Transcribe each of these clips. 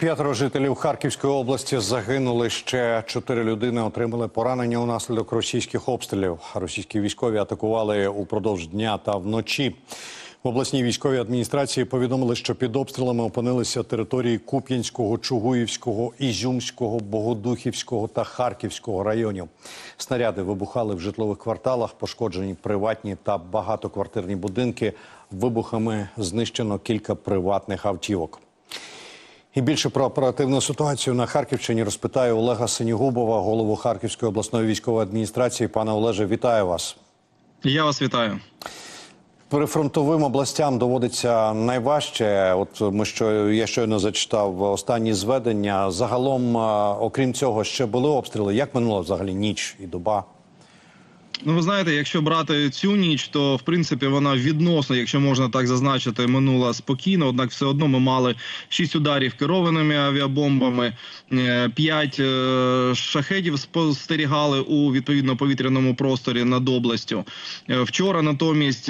П'ятеро жителів Харківської області загинули. Ще чотири людини отримали поранення унаслідок російських обстрілів. Російські військові атакували упродовж дня та вночі. В обласній військовій адміністрації повідомили, що під обстрілами опинилися території Куп'янського, Чугуївського, Ізюмського, Богодухівського та Харківського районів. Снаряди вибухали в житлових кварталах, пошкоджені приватні та багатоквартирні будинки. Вибухами знищено кілька приватних автівок. І більше про оперативну ситуацію на Харківщині розпитаю Олега Синігубова, голову Харківської обласної військової адміністрації. Пане Олеже, вітаю вас. Я вас вітаю. Прифронтовим областям доводиться найважче. От ми що я щойно зачитав останні зведення. Загалом, окрім цього, ще були обстріли. Як минула взагалі ніч і доба? Ну, ви знаєте, якщо брати цю ніч, то в принципі вона відносно, якщо можна так зазначити, минула спокійно. Однак, все одно ми мали шість ударів керованими авіабомбами, е, п'ять е, шахедів спостерігали у відповідно повітряному просторі над областю. Е, Вчора, натомість,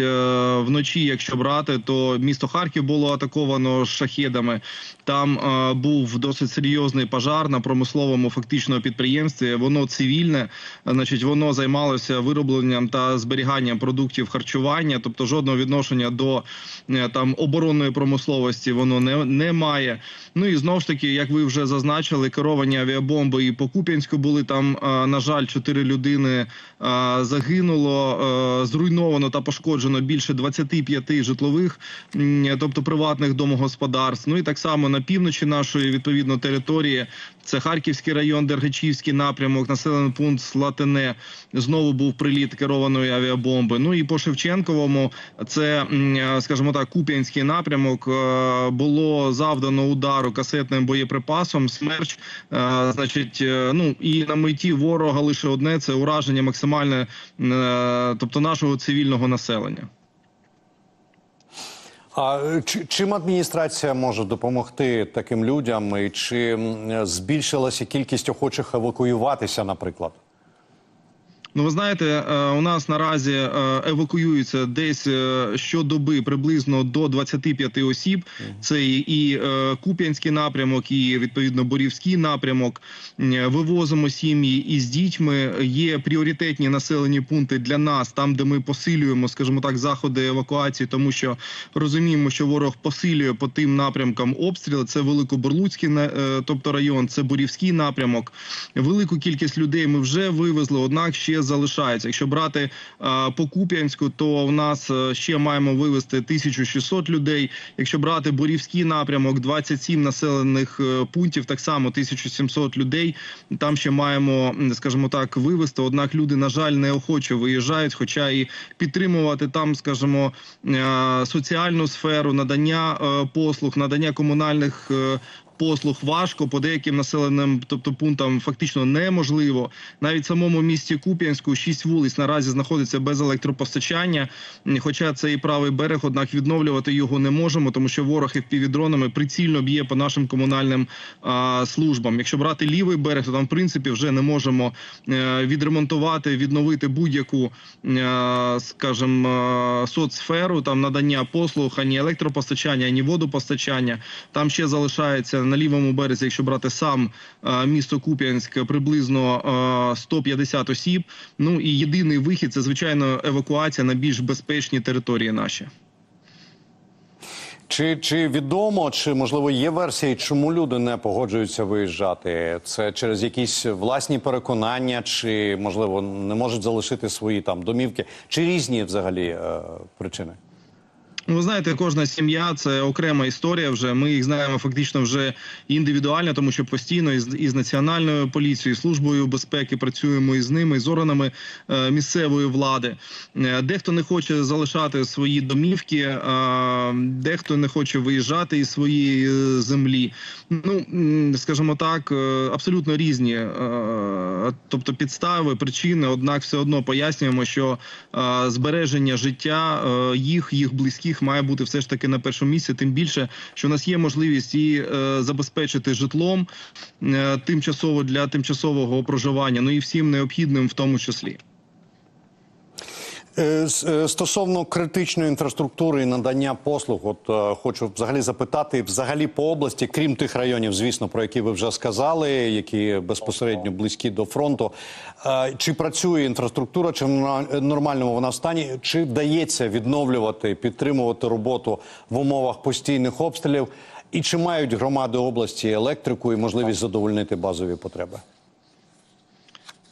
вночі, якщо брати, то місто Харків було атаковано шахедами. Там був досить серйозний пожар на промисловому фактично підприємстві. Воно цивільне, значить, воно займалося виробленням та зберіганням продуктів харчування, тобто жодного відношення до е, там оборонної промисловості воно не, не має. Ну і знову ж таки, як ви вже зазначили, керовані авіабомби і по Куп'янську були там. е, На жаль, чотири людини е, загинуло, зруйновано та пошкоджено більше 25 житлових, тобто приватних домогосподарств. Ну і так само на півночі нашої відповідно території. Це Харківський район, Дергачівський напрямок, населений пункт Слатине. Знову був приліт керованої авіабомби. Ну і по Шевченковому, це е, скажімо так, Куп'янський напрямок. е, Було завдано удару касетним боєприпасом. Смерч, е, значить, ну і на меті ворога лише одне це ураження максимальне, тобто нашого цивільного населення. А чи, чим адміністрація може допомогти таким людям? І чи збільшилася кількість охочих евакуюватися, наприклад? Ну, ви знаєте, е, у нас наразі е, евакуюється десь е, щодоби приблизно до 25 осіб. Це і- Куп'янський напрямок, і відповідно Борівський напрямок. Вивозимо сім'ї із дітьми. Є пріоритетні населені пункти для нас, там де ми посилюємо, скажімо так, заходи евакуації, тому що розуміємо, що ворог посилює по тим напрямкам обстріли. Це Великоборлуцький тобто район, це Борівський напрямок. Велику кількість людей ми вже вивезли, однак ще залишається. Якщо брати е, по Куп'янську, то в нас е, ще маємо вивезти 1600 людей. Якщо брати Борівський напрямок, 27 населених е, пунктів, так само 1700 людей. Там ще маємо, скажімо так, вивезти. Однак люди, на жаль, неохоче виїжджають, хоча і підтримувати там, скажімо, соціальну сферу, надання послуг, надання комунальних. Послуг важко по деяким населеним, тобто пунктам фактично неможливо. Навіть в самому місті Куп'янську шість вулиць наразі знаходиться без електропостачання. Хоча це і правий берег, однак відновлювати його не можемо, тому що ворог впівдронами прицільно б'є по нашим комунальним а, службам. Якщо брати лівий берег, то там в принципі вже не можемо е, відремонтувати, відновити будь-яку, е, скажімо, е, соцсферу, там надання послуг, ані електропостачання, ані водопостачання. Там ще залишається на лівому березі, якщо брати сам е, місто Куп'янськ, приблизно е, 150 осіб. Ну і єдиний вихід це звичайно евакуація на більш безпечні території наші. Чи, чи відомо, чи можливо є версії, чому люди не погоджуються виїжджати? Це через якісь власні переконання, чи можливо не можуть залишити свої там домівки, чи різні взагалі е, причини? Ну, ви знаєте, кожна сім'я це окрема історія. Вже ми їх знаємо фактично вже індивідуально, тому що постійно із, із національною поліцією, службою безпеки працюємо із ними, із органами е, місцевої влади. Е, дехто не хоче залишати свої домівки, е, дехто не хоче виїжджати із своєї е, землі. Ну скажімо так, е, абсолютно різні, е, тобто підстави, причини. Однак, все одно пояснюємо, що е, збереження життя е, їх, їх близьких має бути все ж таки на першому місці. Тим більше, що у нас є можливість і е, забезпечити житлом е, тимчасово для тимчасового проживання, ну і всім необхідним в тому числі. Е, е, Стосовно критичної інфраструктури і надання послуг, от е, хочу взагалі запитати, взагалі по області, крім тих районів, звісно, про які ви вже сказали, які безпосередньо близькі до фронту, чи працює інфраструктура, чи в нормальному вона стані, чи вдається відновлювати, підтримувати роботу в умовах постійних обстрілів, і чи мають громади області електрику і можливість задовольнити базові потреби?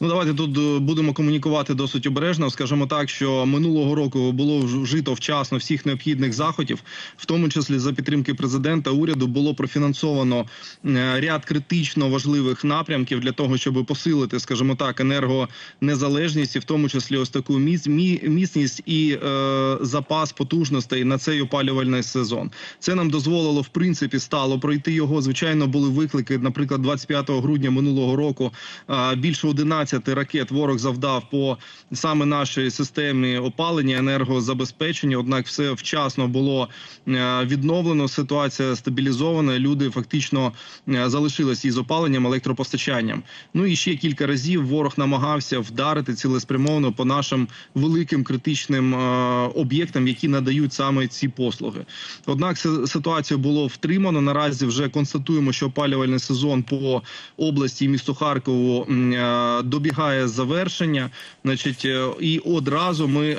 Ну, давайте тут е, будемо комунікувати досить обережно. Скажімо так, що минулого року було вжито вчасно всіх необхідних заходів, в тому числі за підтримки президента уряду було профінансовано е, ряд критично важливих напрямків для того, щоб посилити, скажімо так, енергонезалежність, і в тому числі ось таку міцність і е, запас потужностей на цей опалювальний сезон. Це нам дозволило в принципі стало пройти його. Звичайно, були виклики. Наприклад, 25 грудня минулого року е, більше 11 ракет ворог завдав по саме нашій системі опалення енергозабезпечення. Однак, все вчасно було е, відновлено. Ситуація стабілізована. Люди фактично е, залишились із опаленням електропостачанням. Ну і ще кілька разів ворог намагався вдарити цілеспрямовано по нашим великим критичним е, об'єктам, які надають саме ці послуги. Однак си- ситуацію було втримано. Наразі вже констатуємо, що опалювальний сезон по області місту Харкову е, добігає завершення. Значить, е, і одразу ми е,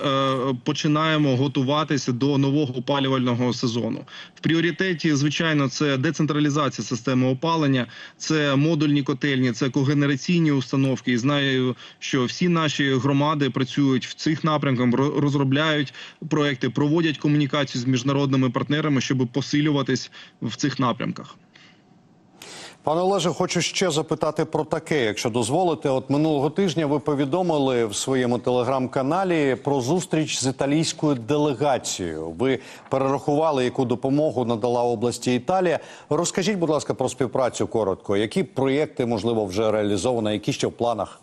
починаємо готуватися до нового опалювального сезону. В пріоритеті, звичайно, це децентралізація системи опалення, це модульні котельні, це когенераційні установки. І знаю, що всі наші громади працюють в цих напрямках, розробляють проекти, проводять комунікацію з міжнародними партнерами, щоб посилюватись в цих напрямках. Пане Олеже, хочу ще запитати про таке, якщо дозволите. От минулого тижня ви повідомили в своєму телеграм-каналі про зустріч з італійською делегацією. Ви перерахували, яку допомогу надала області Італія. Розкажіть, будь ласка, про співпрацю коротко. Які проєкти можливо вже реалізовано, які ще в планах?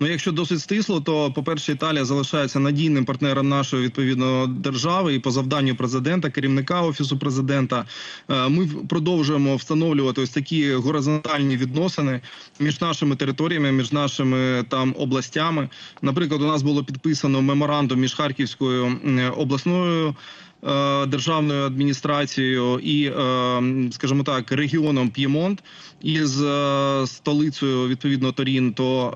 Ну, якщо досить стисло, то по-перше, Італія залишається надійним партнером нашої відповідно держави і по завданню президента, керівника офісу президента. е, Ми продовжуємо встановлювати ось такі горизонтальні відносини між нашими територіями, між нашими там областями. Наприклад, у нас було підписано меморандум між Харківською обласною. Е, Державною адміністрацією і, е, скажімо так, регіоном П'ємонт із е, столицею відповідно Торін, то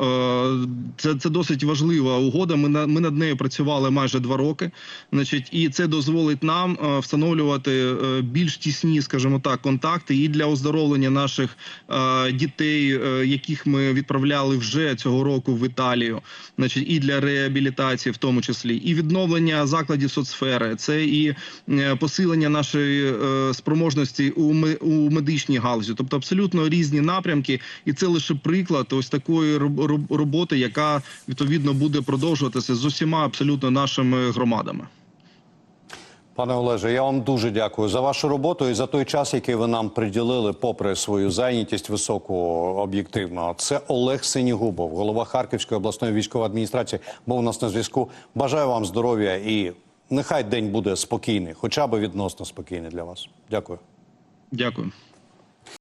це, це досить важлива угода. Ми на ми над нею працювали майже два роки. Значить, і це дозволить нам встановлювати більш тісні, скажімо так, контакти і для оздоровлення наших дітей, яких ми відправляли вже цього року в Італію, значить, і для реабілітації, в тому числі, і відновлення закладів соцсфери. Це і е, посилення нашої е, спроможності у у медичній галузі, тобто абсолютно різні напрямки, і це лише приклад ось такої роб- роб- роботи, яка відповідно буде продовжуватися з усіма абсолютно нашими громадами. Пане Олеже, я вам дуже дякую за вашу роботу і за той час, який ви нам приділили, попри свою зайнятість високу об'єктивно. Це Олег Синігубов, голова Харківської обласної військової адміністрації, був у нас на зв'язку. Бажаю вам здоров'я і нехай день буде спокійний, хоча б відносно спокійний для вас. Дякую. Дякую.